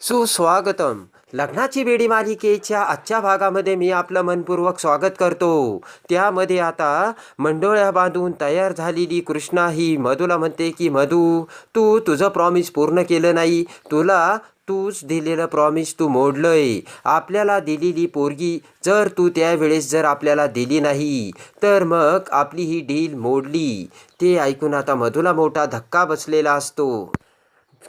सुस्वागतम. लग्नाची बेडी मालिकेच्या आजच्या भागामध्ये मी आपलं मनपूर्वक स्वागत करतो. त्यामध्ये आता मंडोळ्या बांधून तयार झालेली कृष्णा ही मधूला म्हणते की मधू तू तुझं प्रॉमिस पूर्ण केलं नाही. तुला तूच दिलेलं प्रॉमिस तू मोडलंय. आपल्याला दिलेली पोरगी जर तू त्यावेळेस जर आपल्याला दिली नाही तर मग आपली ही डील मोडली. ते ऐकून आता मधूला मोठा धक्का बसलेला असतो.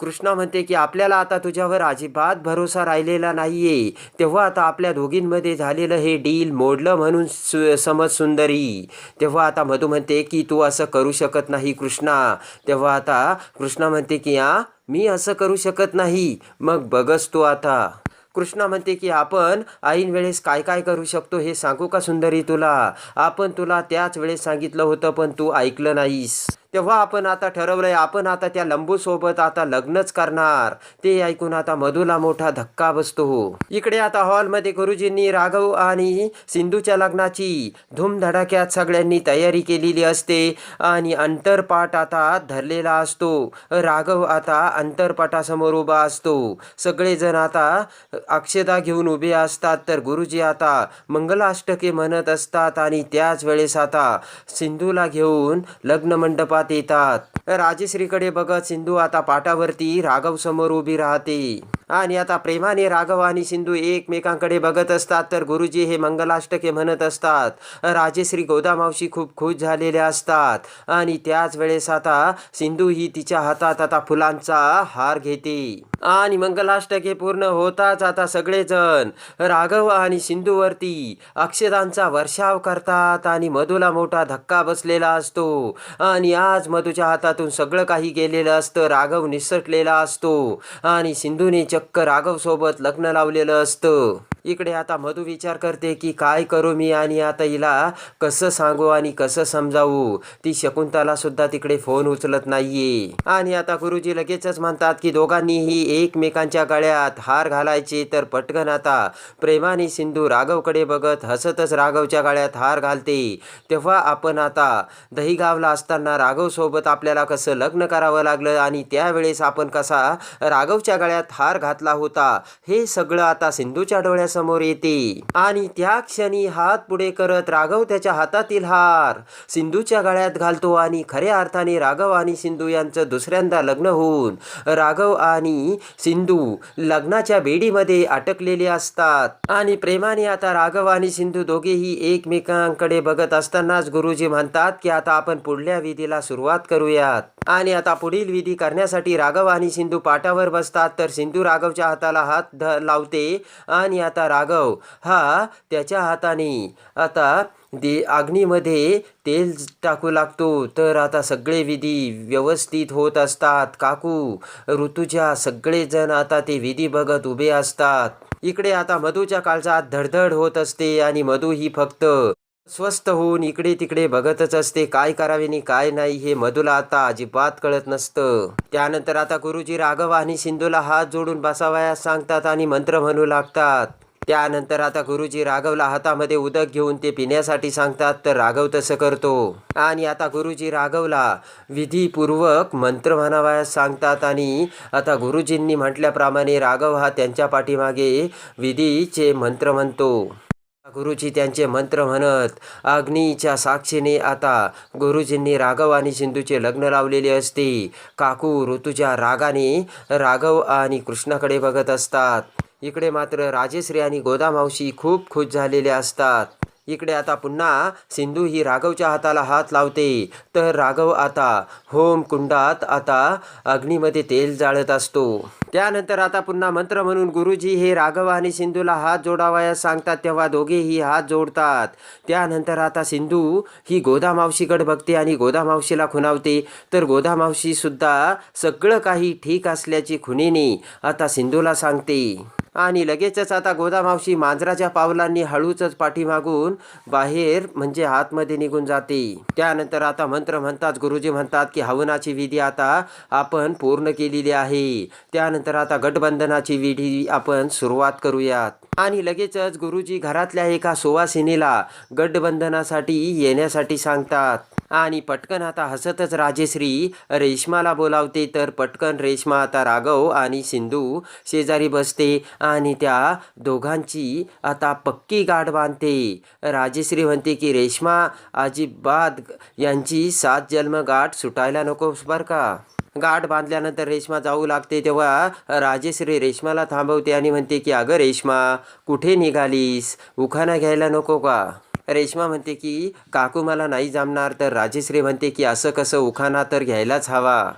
कृष्णा म्हणते की आपल्याला आता तुझ्यावर अजिबात भरोसा राहिलेला नाही आहे तेव्हा आता आपल्या दोघींमध्ये झालेलं हे डील मोडलं म्हणून सु समज सुंदरी. तेव्हा आता मधू म्हणते की तू असं करू शकत नाही कृष्णा. तेव्हा आता कृष्णा म्हणते की आ मी असं करू शकत नाही. मग बघस तू आता. कृष्णा म्हणते की आपण ऐन वेळेस काय काय करू शकतो हे सांगू का सुंदरी तुला? आपण तुला त्याच वेळेस सांगितलं होतं पण तू ऐकलं नाहीस. तेव्हा आपण आता ठरवलंय आपण आता त्या लंबूसोबत आता लग्नच करणार. ते ऐकून आता मधूला मोठा धक्का बसतो. इकडे आता हॉलमध्ये गुरुजींनी राघव आणि सिंधूच्या लग्नाची धूमधडाक्यात सगळ्यांनी तयारी केलेली असते आणि अंतरपाठ आता धरलेला असतो. राघव आता अंतरपाठासमोर उभा असतो. सगळेजण आता अक्षता घेऊन उभे असतात तर गुरुजी आता मंगलाष्टके म्हणत असतात आणि त्याच वेळेस आता सिंधूला घेऊन लग्न मंडपात येतात राजश्रीकडे बघत सिंधू आता पाटावरती राघव समोर उभी राहते. आणि आता प्रेमाने राघव आणि सिंधू एकमेकांकडे बघत असतात तर गुरुजी हे मंगलाष्टके म्हणत असतात. राजेश्री गोदामावशी खूप खुश झालेल्या असतात. आणि त्याच वेळेस आता सिंधू ही तिच्या हातात आता फुलांचा हार घेते. आणि मंगलाष्टके पूर्ण होताच आता सगळेजण. राघव आणि सिंधूवरती अक्षदांचा वर्षाव करतात आणि मधूला मोठा धक्का बसलेला असतो. आणि आज मधूच्या हातातून सगळं काही गेलेलं असतं राघव निसटलेला असतो आणि सिंधूने चक्क राघवसोबत लग्न लावलेलं असतं. इकडे आता मधू विचार करते की काय करू मी आणि आता हिला कसं सांगू आणि कसं समजावू? ती शकुंतला सुद्धा तिकडे फोन उचलत नाहीये. आणि आता गुरुजी लगेचच म्हणतात की दोघांनीही एकमेकांच्या गळ्यात हार घालायचे तर पटकन आता प्रेमाने सिंधू राघवकडे बघत हसतच राघवच्या गळ्यात हार घालते. तेव्हा आपण आता दहीगावला असताना राघव सोबत आपल्याला कसं लग्न करावं लागलं आणि त्यावेळेस आपण कसा राघवच्या गळ्यात हार घातला होता? हे सगळं आता सिंधूच्या डोळ्यात डोळ्यासमोर येते. आणि त्या क्षणी हात पुढे करत राघव त्याच्या हातातील हार सिंधूच्या गळ्यात घालतो आणि खऱ्या अर्थाने राघव आणि सिंधू यांचं दुसऱ्यांदा लग्न होऊन राघव आणि सिंधू लग्नाच्या बेडीमध्ये अटकलेले असतात. आणि प्रेमाने आता राघव आणि सिंधू दोघेही एकमेकांकडे बघत असतानाच गुरुजी म्हणतात की आता आपण पुढल्या विधीला सुरुवात करूयात. आणि आता पुढील विधी करण्यासाठी राघव आणि सिंधू पाटावर बसतात. तर सिंधू राघवच्या हाताला हात लावते आणि आता राघव. हा त्याच्या हाताने. आता दे अग्नीमध्ये तेल टाकू लागतो. तर आता सगळे विधी व्यवस्थित होत असतात. काकू ऋतूच्या सगळेजण आता ते विधी बघत उभे असतात. इकडे आता मधूच्या काळजात धडधड होत असते आणि मधू ही फक्त स्वस्थ होऊन इकडे तिकडे बघतच असते. काय करावे आणि काय नाही हे मधूला आता अजिबात कळत नसतं. त्यानंतर आता गुरुजी राघव आणि सिंधूला हात जोडून बसावयास सांगतात आणि मंत्र म्हणू लागतात. त्यानंतर आता गुरुजी राघवला हातामध्ये उदक घेऊन ते पिण्यासाठी सांगतात तर राघव तसं करतो. आणि आता गुरुजी राघवला विधीपूर्वक मंत्र म्हणावयास सांगतात आणि आता गुरुजींनी म्हटल्याप्रमाणे राघव हा त्यांच्या पाठीमागे विधीचे मंत्र म्हणतो. गुरुजी त्यांचे मंत्र म्हणत अग्नीच्या साक्षीने आता गुरुजींनी राघव आणि सिंधूचे लग्न लावलेले असते. काकू ऋतुजा रागाने राघव आणि कृष्णाकडे बघत असतात. इकडे मात्र राजेश्री आणि गोदामावशी खूप खुश झालेले असतात. इकडे आता पुन्हा सिंधू ही राघवच्या हाताला हात लावते. तर राघव आता होम कुंडात आता अग्नीमध्ये तेल जाळत असतो. त्यानंतर आता पुन्हा मंत्र म्हणून गुरुजी हे राघव आणि सिंधूला हात जोडावयास सांगतात तेव्हा दोघेही हात जोडतात. त्यानंतर आता सिंधू ही गोदामावशीकडे बघते आणि गोदामावशीला खुणावते. तर गोदामावशीसुद्धा सगळं काही ठीक असल्याची खुणीने आता सिंधूला सांगते. आणि लगेचच आता गोदामावशी मांजराच्या पावलांनी हळूचच पाठीमागून बाहेर म्हणजे आतमध्ये निघून जाते. त्यानंतर आता मंत्र म्हणतात गुरुजी म्हणतात की हवनाची विधी आता आपण पूर्ण केलेली आहे. त्यानंतर आता गटबंधनाची विधी आपण सुरुवात करूयात. आणि लगेचच गुरुजी घरातल्या एका सुवासिनीला गटबंधनासाठी येण्यासाठी सांगतात. आणि पटकन आता हसतच राजेश्री रेश्माला बोलावते तर पटकन रेश्मा आता राघव आणि सिंधू शेजारी बसते आणि त्या दोघांची आता पक्की गाठ बांधते. राजेश्री म्हणते की रेश्मा अजिबात यांची सात जन्म गाठ सुटायला नको बरं का. गाठ बांधल्यानंतर रेश्मा जाऊ लागते तेव्हा राजेश्री रेश्माला थांबवते आणि म्हणते की अगं रेश्मा कुठे निघालीस? उखाणा घ्यायला नको का? रेश्मा म्हणते की काकू मला नाही जमणार. तर राजेश्री म्हणते की असं कसं? उखाणा तर घ्यायलाच हवा.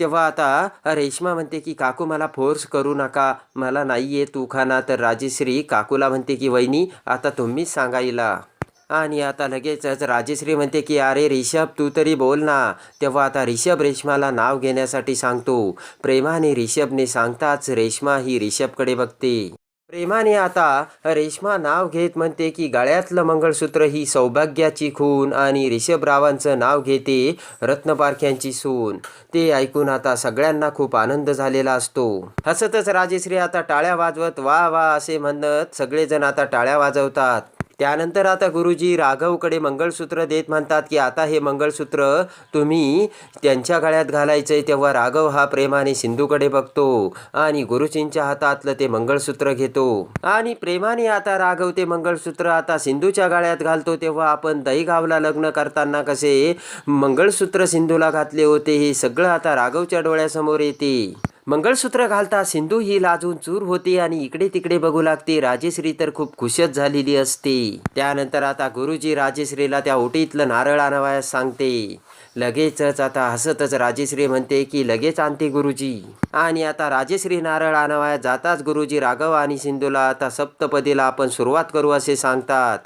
तेव्हा आता रेश्मा म्हणते की काकू मला फोर्स करू नका. मला नाही येत उखाणा. तर राजेश्री काकूला म्हणते की वहिनी आता तुम्हीच सांगायला. आणि आता लगेचच राजेश्री म्हणते की अरे रिषभ तू तरी बोल ना. तेव्हा आता रिषभ रेश्माला नाव घेण्यासाठी सांगतो. प्रेमाने रिषभने सांगताच रेश्मा ही रिषभकडे बघते. प्रेमाने आता रेश्मा नाव घेत म्हणते की गळ्यातलं मंगळसूत्र ही सौभाग्याची खून आणि रिषभरावांचं नाव घेते रत्नपारख्यांची सून. ते ऐकून आता सगळ्यांना खूप आनंद झालेला असतो. हसतच राजेश्री आता टाळ्या वाजवत वा वा असे म्हणत सगळेजण आता टाळ्या वाजवतात. त्यानंतर आता गुरुजी राघवकडे मंगळसूत्र देत म्हणतात की आता हे मंगळसूत्र तुम्ही त्यांच्या गळ्यात आहे तेव्हा राघव हा प्रेमाने सिंधूकडे बघतो आणि गुरुजींच्या हातातलं ते मंगळसूत्र घेतो. आणि प्रेमाने आता राघव ते मंगळसूत्र आता सिंधूच्या गळ्यात घालतो तेव्हा आपण दहीगावला लग्न करताना कसे मंगळसूत्र सिंधूला घातले होते हे सगळं आता राघवच्या डोळ्यासमोर येते. मंगळसूत्र घालता सिंधू ही लाजून चूर होती आणि इकडे तिकडे बघू लागते. राजेश्री तर खूप खुशच झालेली असते. त्यानंतर आता गुरुजी राजेश्रीला त्या ओटीतलं नारळ आणावयास सांगते. लगेचच आता हसतच राजेश्री म्हणते की लगेच आणते गुरुजी. आणि आता राजेश्री नारळ आणावयास जाताच गुरुजी राघव आणि सिंधूला आता सप्तपदीला आपण सुरुवात करू असे सांगतात.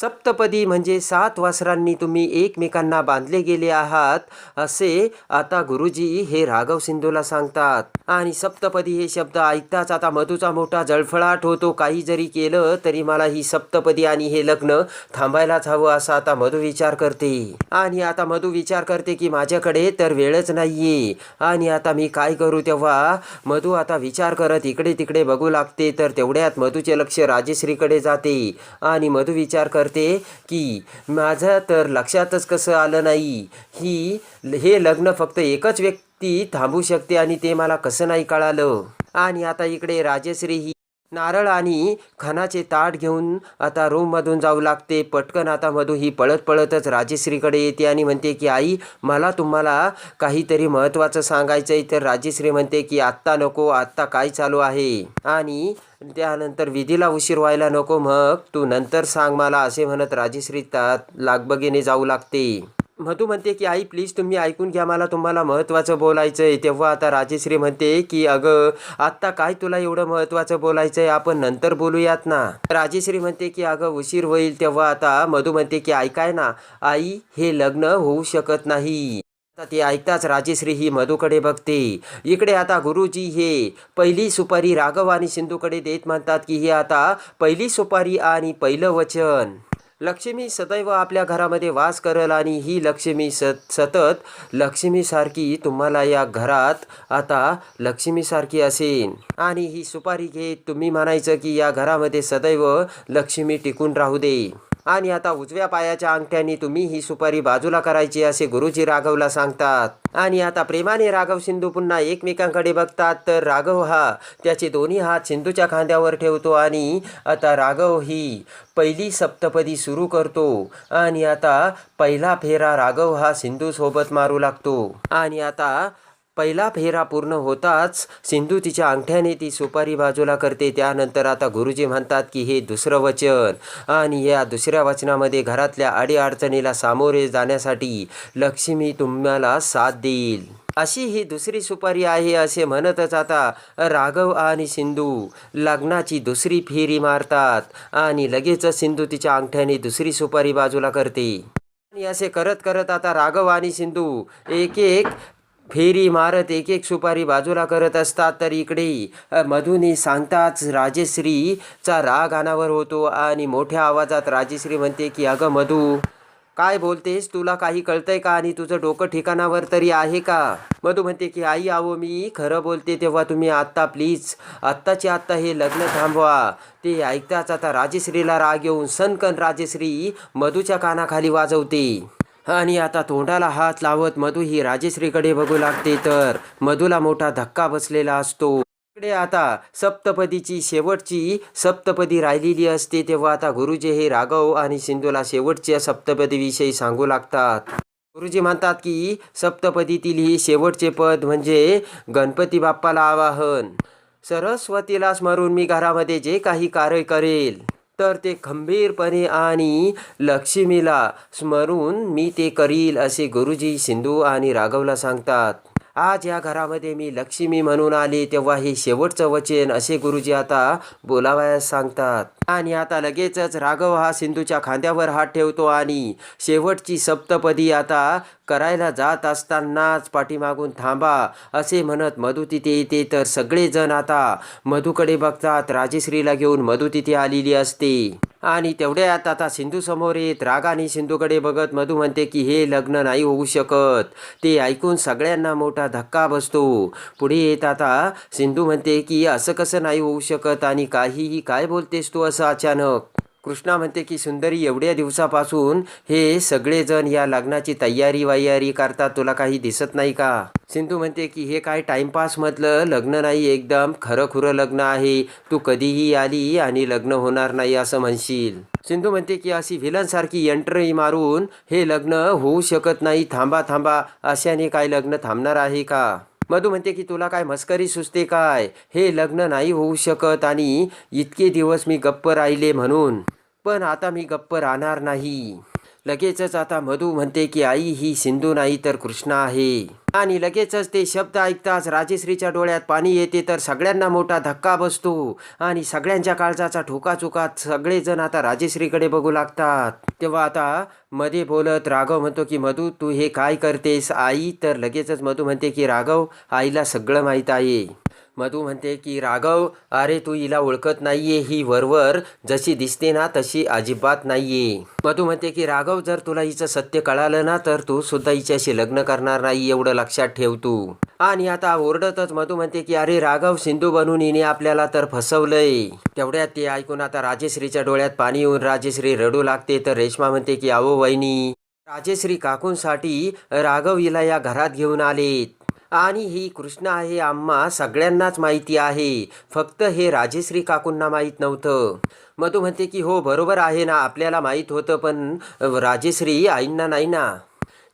सप्तपदी म्हणजे सात वासरांनी तुम्ही एकमेकांना बांधले गेले आहात असे आता गुरुजी हे राघव सिंधूला सांगतात. आणि सप्तपदी हे शब्द ऐकताच आता मधूचा मोठा जळफळाट होतो. काही जरी केलं तरी मला ही सप्तपदी आणि हे लग्न थांबायलाच हवं असा आता मधू विचार करते. आणि आता मधू विचार करते की माझ्याकडे तर वेळच नाहीये. आणि आता मी काय करू तेव्हा? मधू आता विचार करत इकडे तिकडे बघू लागते तर तेवढ्यात मधूचे लक्ष राजेश्रीकडे जाते. आणि मधू विचार करते करते की माझं तर लक्षातच कसं आलं नाही. ही हे लग्न फक्त एकच व्यक्ती थांबू शकते आणि ते मला कसं नाही कळालं. आणि आता इकडे राजेश्री ही नारळ आणि खणाचे ताट घेऊन आता रूममधून जाऊ लागते. पटकन आता मधू ही पळत पळतच राजेश्रीकडे येते आणि म्हणते की आई मला तुम्हाला काहीतरी महत्त्वाचं सांगायचं आहे तर राजेश्री म्हणते की आत्ता नको आत्ता काय चालू आहे? आणि त्यानंतर विधीला उशीर व्हायला नको मग. तू नंतर सांग मला असे म्हणत राजेश्री तात लागबगीने जाऊ लागते. मधू म्हणते की आई प्लीज तुम्ही ऐकून घ्या मला तुम्हाला महत्त्वाचं बोलायचं आहे तेव्हा आता राजेश्री म्हणते की अगं आत्ता काय तुला एवढं महत्त्वाचं बोलायचं आहे आपण नंतर बोलूयात ना. राजेश्री म्हणते की अगं उशीर होईल तेव्हा आता. मधू म्हणते की ऐकाय ना आई हे लग्न होऊ शकत नाही. आता ते ऐकताच राजेश्री ही मधूकडे बघते. इकडे आता गुरुजी हे पहिली सुपारी राघव आणि सिंधूकडे देत म्हणतात की हे आता पहिली सुपारी आणि पहिलं वचन. लक्ष्मी सदैव आपल्या घरामध्ये वास करल आणि ही लक्ष्मी सत सतत लक्ष्मीसारखी तुम्हाला या घरात आता लक्ष्मीसारखी असेल आणि ही सुपारी घेत तुम्ही म्हणायचं की या घरामध्ये सदैव लक्ष्मी टिकून राहू दे. आणि आता उजव्या पायाच्या अंगठ्याने तुम्ही ही सुपारी बाजूला करायची असे गुरुजी राघवला सांगतात. आणि आता प्रेमाने राघव सिंधू पुन्हा एकमेकांकडे बघतात. तर राघव हा त्याचे दोन्ही हात सिंधूच्या खांद्यावर ठेवतो आणि आता राघव ही पहिली सप्तपदी सुरू करतो. आणि आता पहिला फेरा राघव हा सिंधूसोबत मारू लागतो. आणि आता पहिला फेरा पूर्ण होताच सिंधू तिच्या अंगठ्याने ती सुपारी बाजूला करते. त्यानंतर आता गुरुजी म्हणतात की हे दुसरं वचन. आणि या दुसऱ्या वचनामध्ये घरातल्या अडीअडचणीला सामोरे जाण्यासाठी लक्ष्मी तुम्हाला साथ देईल. अशी ही दुसरी सुपारी आहे असे म्हणतच आता राघव आणि सिंधू लग्नाची दुसरी फेरी मारतात. आणि लगेचच सिंधू तिच्या अंगठ्याने दुसरी सुपारी बाजूला करते. आणि असे करत करत आता राघव आणि सिंधू एक एक फेरी मारत एक एक सुपारी बाजूला करत असतात. तर इकडे मधुनी सांगताच राजेश्रीचा राग अनावर होतो आणि मोठ्या आवाजात राजेश्री म्हणते की अगं मधू काय बोलतेस? तुला काही कळतंय का? आणि तुझं डोकं ठिकाणावर तरी आहे का? मधू म्हणते की आई आहो मी खरं बोलते तेव्हा तुम्ही आत्ता प्लीज आत्ताची आत्ता हे लग्न थांबवा. ते ऐकताच आता राजेश्रीला राग येऊन सनकन राजेश्री मधूच्या कानाखाली वाजवते. आणि आता तोंडाला हात लावत मधू ही राजेश्रीकडे बघू लागते तर. मधूला मोठा धक्का बसलेला असतो. इकडे आता सप्तपदीची शेवटची सप्तपदी राहिलेली असते तेव्हा आता गुरुजी हे राघव आणि सिंधूला शेवटच्या सप्तपदीविषयी सांगू लागतात. गुरुजी म्हणतात की सप्तपदीतील ही शेवटचे पद म्हणजे गणपती बाप्पाला आवाहन. सरस्वतीला स्मरून मी घरामध्ये जे काही कार्य करेल. तर ते खंबीरपणे आणि लक्ष्मीला स्मरून मी ते करील असे गुरुजी सिंधू आणि राघवला सांगतात. आज या घरामध्ये मी लक्ष्मी म्हणून आली तेव्हा हे शेवटचं वचन असे गुरुजी आता बोलावयास सांगतात. आणि आता लगेचच राघव हा सिंधूच्या खांद्यावर हात ठेवतो आणि शेवटची सप्तपदी आता करायला जात असतानाच पाठीमागून थांबा असे म्हणत मधू तिथे येते तर सगळेजण आता मधूकडे बघतात. राजेश्रीला घेऊन मधू तिथे आलेली असते. आणि तेवढ्यात आता सिंधू समोर येत रागाने सिंधूकडे बघत मधू म्हणते की हे लग्न नाही होऊ शकत. ते ऐकून सगळ्यांना मोठा धक्का बसतो. पुढे येत आता सिंधू म्हणते की असं कसं नाही होऊ शकत आणि काहीही काय बोलतेस तू असं अचानक? कृष्णा म्हणते की सुंदरी एवढ्या दिवसापासून हे सगळेजण या लग्नाची तयारी वयारी करतात तुला काही दिसत नाही का? सिंधू म्हणते की हे काय टाइमपास मधलं लग्न नाही एकदम खरं खुरं लग्न आहे. तू कधीही आली आणि लग्न होणार नाही असं म्हणशील. सिंधू म्हणते की अशी villain सारखी एंट्री मारून हे लग्न होऊ शकत नाही. थांबा थांबा. अशाने काय लग्न थांबणार आहे का? मधू म्हणते की तुला काय मस्करी सुचते काय? हे लग्न नाही होऊ शकत आणि इतके दिवस मी गप्प राहिले म्हणून. पण आता मी गप्प राहणार नाही. लगेचच आता मधू म्हणते की आई ही सिंधू नाही तर कृष्णा आहे. आणि लगेचच ते शब्द ऐकताच राजेश्रीच्या डोळ्यात पाणी येते तर सगळ्यांना मोठा धक्का बसतो. आणि सगळ्यांच्या काळजाचा ठोका चुकात सगळेजण आता राजेश्रीकडे बघू लागतात. तेव्हा आता मध्ये बोलत राघव म्हणतो की मधू तू हे काय करतेस? आई? तर लगेचच मधू म्हणते की राघव आईला सगळं माहीत आहे. मधू म्हणते की राघव अरे तू हिला ओळखत नाहीये ही वरवर जशी दिसते ना तशी अजिबात नाहीये. मधू म्हणते की राघव जर तुला हिचं सत्य कळालं ना तर तू सुद्धा हिच्याशी लग्न करणार नाही एवढं लक्षात ठेव तू. आणि आता ओरडतच मधू म्हणते की अरे राघव सिंधू बनून हिने आपल्याला तर फसवलंय. तेवढ्यात ते ऐकून आता राजेश्रीच्या डोळ्यात पाणी येऊन राजेश्री रडू लागते. तर रेश्मा म्हणते की आवो वहिनी राजेश्री काकूंसाठी राघव हिला या घरात घेऊन आलेत. आणि ही कृष्ण आहे आम्हा सगळ्यांनाच माहिती आहे. फक्त हे राजेश्री काकूंना माहीत नव्हतं. मधू म्हणते की हो बरोबर आहे ना आपल्याला माहीत होतं पण राजेश्री आईंना नाही ना.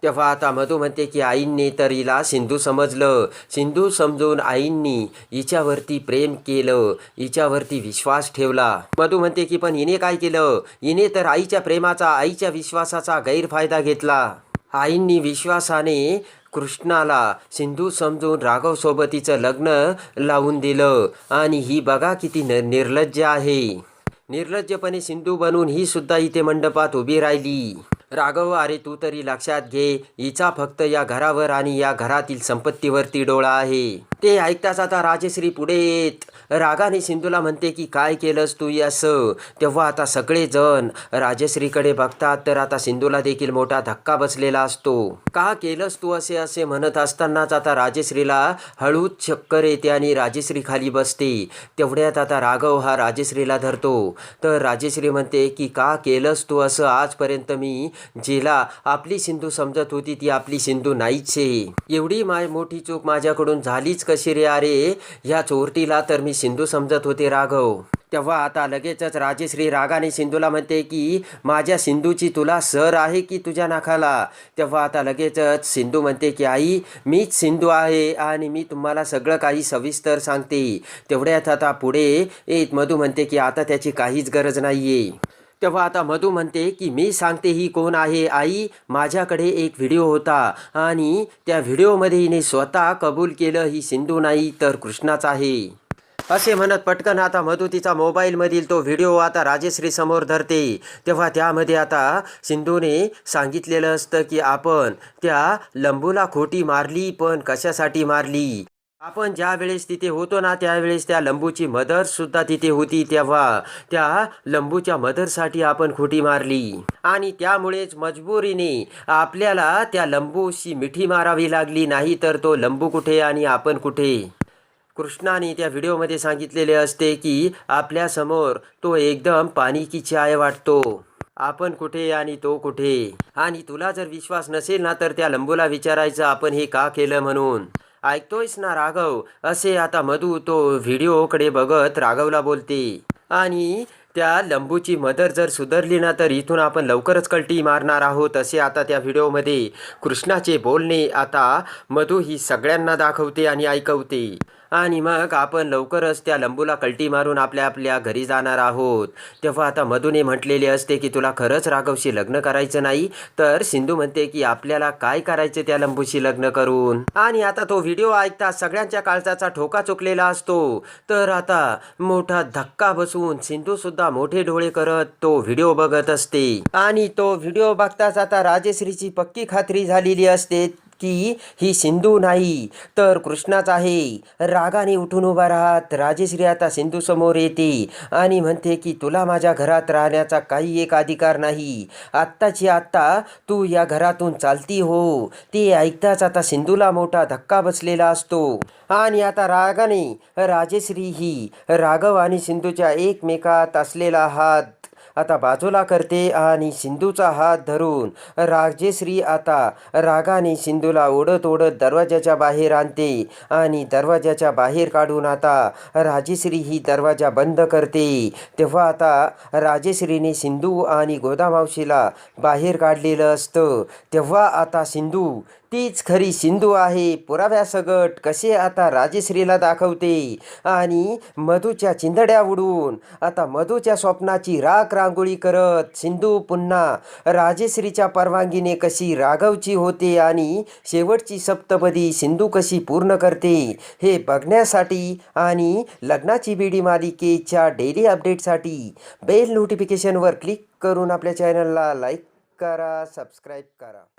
तेव्हा आता मधू म्हणते की आईंनी तर हिला सिंधू समजलं. सिंधू समजून आईंनी हिच्यावरती प्रेम केलं हिच्यावरती विश्वास ठेवला. मधू म्हणते की पण हिने काय केलं? हिने तर आईच्या प्रेमाचा आईच्या विश्वासाचा गैरफायदा घेतला. आईंनी विश्वासाने कृष्णाला सिंधू समजून राघव सोबतीचं लग्न लावून दिलं. आणि ही बघा किती न निर्लज्ज आहे. निर्लज्जपणे सिंधू बनून ही सुद्धा इथे मंडपात उभी राहिली. राघव अरे तू तरी लक्षात घे. हिचा फक्त या घरावर आणि या घरातील संपत्तीवरती डोळा आहे. ते ऐकताच आता राजश्री पुढे येत. रागाने सिंधूला म्हणते की काय केलंस तू असं तेव्हा आता सगळेजण राजश्रीकडे बघतात तर आता सिंधूला देखील मोठा धक्का बसलेला असतो. का केलंस तू असे असे म्हणत असतानाच आता राजश्रीला हळूच चक्कर येते आणि राजश्री खाली बसते. तेवढ्यात आता राघव हा राजश्रीला धरतो. तर राजश्री म्हणते की का केलंस तू असं आजपर्यंत मी? जिला आपली सिंधू समजत होती ती आपली सिंधू नाहीच आहे एवढी माय मोठी चूक माझ्याकडून झालीच कशी रे? अरे ह्या चोरटीला तर मी सिंधू समजत होते राघव. तेव्हा आता लगेचच राजेश्री रागाने सिंधूला म्हणते की माझ्या सिंधूची तुला सर आहे की तुझ्या नाकाला? तेव्हा आता लगेचच सिंधू म्हणते की आई मीच सिंधू आहे आणि मी तुम्हाला सगळं काही सविस्तर सांगते. तेवढ्यात आता पुढे येत मधू म्हणते की आता त्याची काहीच गरज नाहीये. तेव्हा आता मधू म्हणते की मी सांगते ही कोण आहे आई? माझ्याकडे एक व्हिडिओ होता आणि त्या व्हिडिओमध्ये हिने स्वतः कबूल केलं ही सिंधू नाही तर कृष्णाच आहे. असे म्हणत पटकन आता मधू तिचा मोबाईलमधील तो व्हिडिओ आता राजेश्री समोर धरते. तेव्हा त्यामध्ये आता सिंधूने सांगितलेलं असतं की आपण त्या लंबूला खोटी मारली पण कशासाठी मारली? आपण ज्या वेळेस तिथे होतो ना त्यावेळेस त्या लंबूची मदरसुद्धा तिथे होती तेव्हा त्या लंबूच्या मदरसाठी आपण खोटी मारली. आणि त्यामुळेच मजबुरीने आपल्याला त्या लंबूशी मिठी मारावी लागली नाही तर तो लंबू कुठे आणि आपण कुठे? कृष्णाने त्या व्हिडिओमध्ये सांगितलेले असते की आपल्यासमोर तो एकदम पाणी की चाय वाटतो. आपण कुठे आणि तो कुठे? आणि तुला जर विश्वास नसेल ना तर त्या लंबूला विचारायचं आपण हे का केलं म्हणून? ऐकतोयस ना राघव? असे आता मधू तो व्हिडिओकडे बघत राघवला बोलते. आणि त्या लंबूची मदर जर सुधारली ना तर इथून आपण लवकरच कल्टी मारणार आहोत असे आता त्या व्हिडिओमध्ये कृष्णाचे बोलणे आता मधू ही सगळ्यांना दाखवते आणि ऐकवते. आणि मग आपण लवकरच त्या लंबूला कल्टी मारून आपल्या आपल्या घरी जाणार आहोत. तेव्हा आता मधूने म्हटलेले असते की तुला खरंच राघवशी लग्न करायचं नाही? तर सिंधू म्हणते की आपल्याला काय करायचं त्या लंबूशी लग्न करून? आणि आता तो व्हिडिओ ऐकता सगळ्यांच्या काळजाचा ठोका चुकलेला असतो. तर आता मोठा धक्का बसून सिंधू सुद्धा मोठे डोळे करत तो व्हिडिओ बघत असते. आणि तो व्हिडिओ बघताच आता राजेश्रीची पक्की खात्री झालेली असते. की ही सिंधू नाही तर कृष्णाच आहे. रागाने उठून उभा राहत राजेश्री आता सिंधू समोर येते आणि म्हणते की तुला माझ्या घरात राहण्याचा काही एक अधिकार नाही. आत्ताची आत्ता तू या घरातून चालती हो. ते ऐकताच आता सिंधूला मोठा धक्का बसलेला असतो. आणि आता रागाने राजेश्री ही राघव आणि सिंधूच्या एकमेकात असलेला हात आता बाजूला करते आणि सिंधूचा हात धरून राजेश्री आता रागाने सिंधूला ओढत ओढत दरवाजाच्या बाहेर आणते आणि दरवाजाच्या बाहेर काढून आता राजेश्री ही दरवाजा बंद करते. तेव्हा आता राजेश्रीने सिंधू आणि गोदामावशीला बाहेर काढलेलं असतं. तेव्हा आता सिंधू तीच खरी सिंधू आहे. पुराव्यासगट कसे आता राजेश्रीला दाखवते? आणि मधूच्या चिंधड्या उडून आता मधूच्या स्वप्नाची राख रांगोळी करत सिंधू पुन्हा राजेश्रीच्या परवानगीने कशी राघवची होते आणि शेवटची सप्तपदी सिंधू कशी पूर्ण करते हे बघण्यासाठी आणि लग्नाची बीडी मालिकेच्या डेली अपडेटसाठी बेल नोटिफिकेशनवर क्लिक करून आपल्या चॅनलला लाईक करा सबस्क्राईब करा.